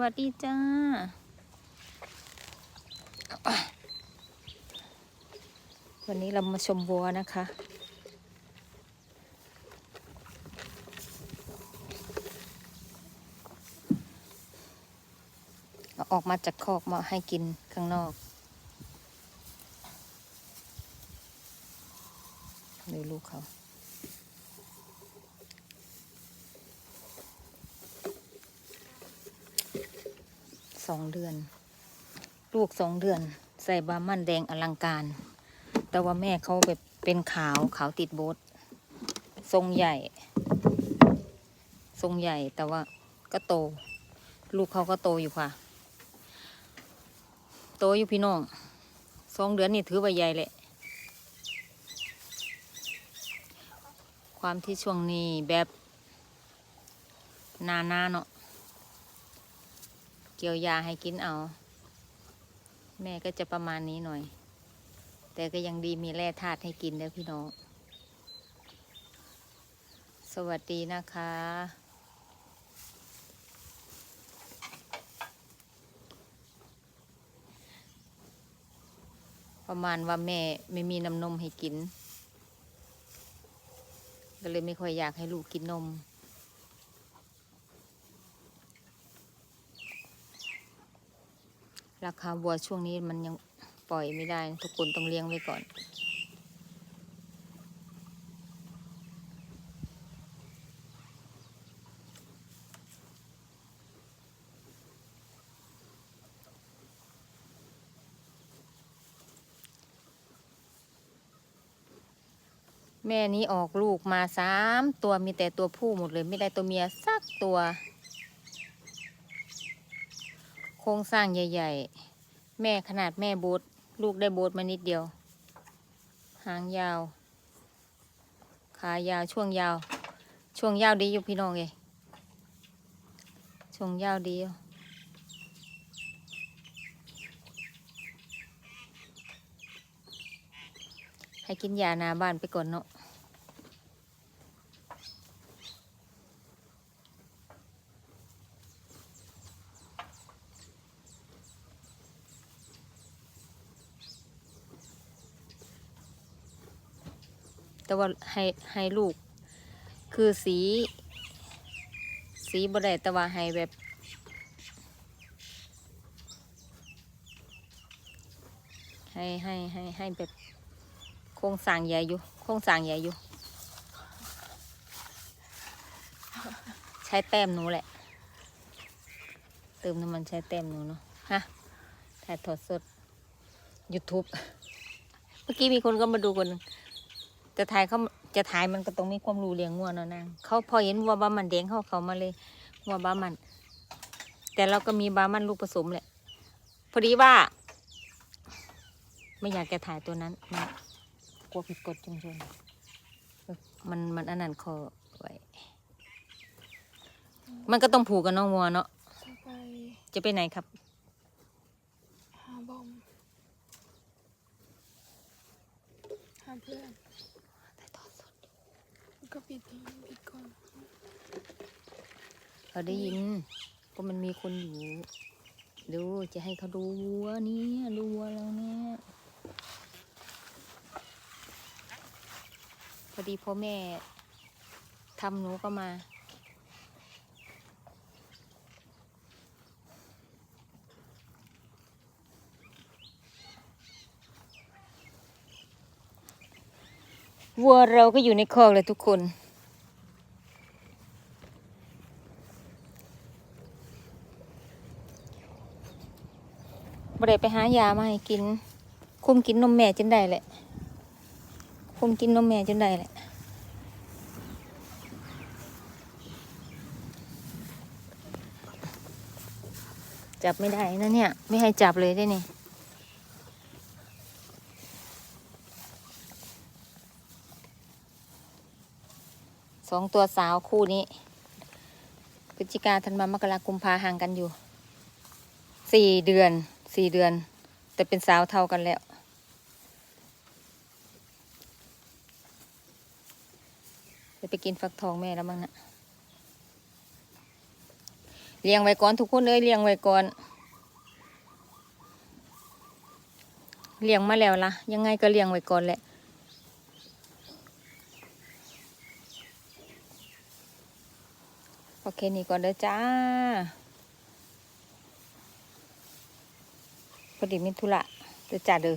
วัสดีจ้า วันนี้เรามาชมวัวนะคะ ออกมาจากคอกมาให้กินข้างนอกดูลูกเขา สองเดือน ลูกสองเดือน ใส่บามันแดงอลังการ แต่ว่าแม่เขาแบบเป็นขาวขาวติดโบททรงใหญ่ ทรงใหญ่แต่ว่าก็โต ลูกเขาก็โตอยู่ค่ะ โตอยู่พี่น้องสองเดือนนี่ถือว่าใหญ่แหละความที่ช่วงนี้แบบนานาเนาะ เกี่ยวยาให้กินเอา แม่ก็จะประมาณนี้หน่อย แต่ก็ยังดีมีแร่ธาตุให้กินเด้อพี่น้อง สวัสดีนะคะ ประมาณว่าแม่ไม่มีน้ำนมให้กิน ก็เลยไม่ค่อยอยากให้ลูกกินนม ราคาวัวช่วงนี้มันยังปล่อยไม่ได้ ทุกคนต้องเลี้ยงไว้ก่อนแม่นี้ออกลูกมาสามตัวมีแต่ตัวผู้หมดเลย ไม่ได้ตัวเมียสักตัว โครงสร้างใหญ่ ๆ แม่ขนาดแม่โบทลูกได้โบทมานิดเดียว หางยาว ขายาวช่วงยาว ช่วงยาวดีอยู่พี่น้องเลยช่วงยาวดีอยู่ให้กินยาหนาบ้านไปก่อนเนาะ แต่ว่าให้ให้ลูก คือสี สีบ่ได้แต่ว่าให้แบบ ให้ให้ให้ให้แบบโครงสร้างใหญ่อยู่โครงสร้างใหญ่อยู่ ใช้แต้มหนูแหละ เติมน้ำมันใช้แต้มหนูเนาะฮะถ่ายทอดสด YouTube เมื่อกี้มีคนก็มาดูคนนึง จะถ่ายเขาจะถ่ายมันก็ต้องมีความรู้เลี้ยงงัวเนาะนางเขาพอเห็นวัวบามันแดงเขาเขามาเลยวัวบามัน แต่เราก็มีบามันลูกผสมแหละพอดีว่า ไม่อยากจะถ่ายตัวนั้นมันกลัวผิดกฎชุมชนมันมันอันนั้นคอไว้มันก็ต้องผูกกับน้องวัวเนาะจะไปจะไปไหนครับหาบอมหาเพื่อน ก็ปิดเพลงปิดก่อนเราได้ยิน ก็มันมีคนอยู่ ดูจะให้เขาดูวัวนี่ดูวัวเราเนี่ยพอดีพ่อแม่ทำหนูก็มา วัวเราก็อยู่ในคอกเลยทุกคนบ่ได้ไปหายามาให้กิน คุมกินนมแม่จนได้แหละ คุมกินนมแม่จนได้แหละจับไม่ได้นะเนี่ย ไม่ให้จับเลยได้นี่ สองตัวสาวคู่นี้พฤศจิกาธันวามกรากุมภาห่างกันอยู่สี่เดือนสี่เดือน แต่เป็นสาวเท่ากันแล้ว จะไปกินฟักทองแม่แล้วมั้งนะเลี้ยงไว้ก่อนทุกคนเอ้ยเลี้ยงไว้ก่อนเลี้ยงมาแล้วล่ะยังไงก็เลี้ยงไว้ก่อนแหละ โอเคนี่ก่อนเด้อจ้าพอดีมิธุระเด้อจ้าเด้อ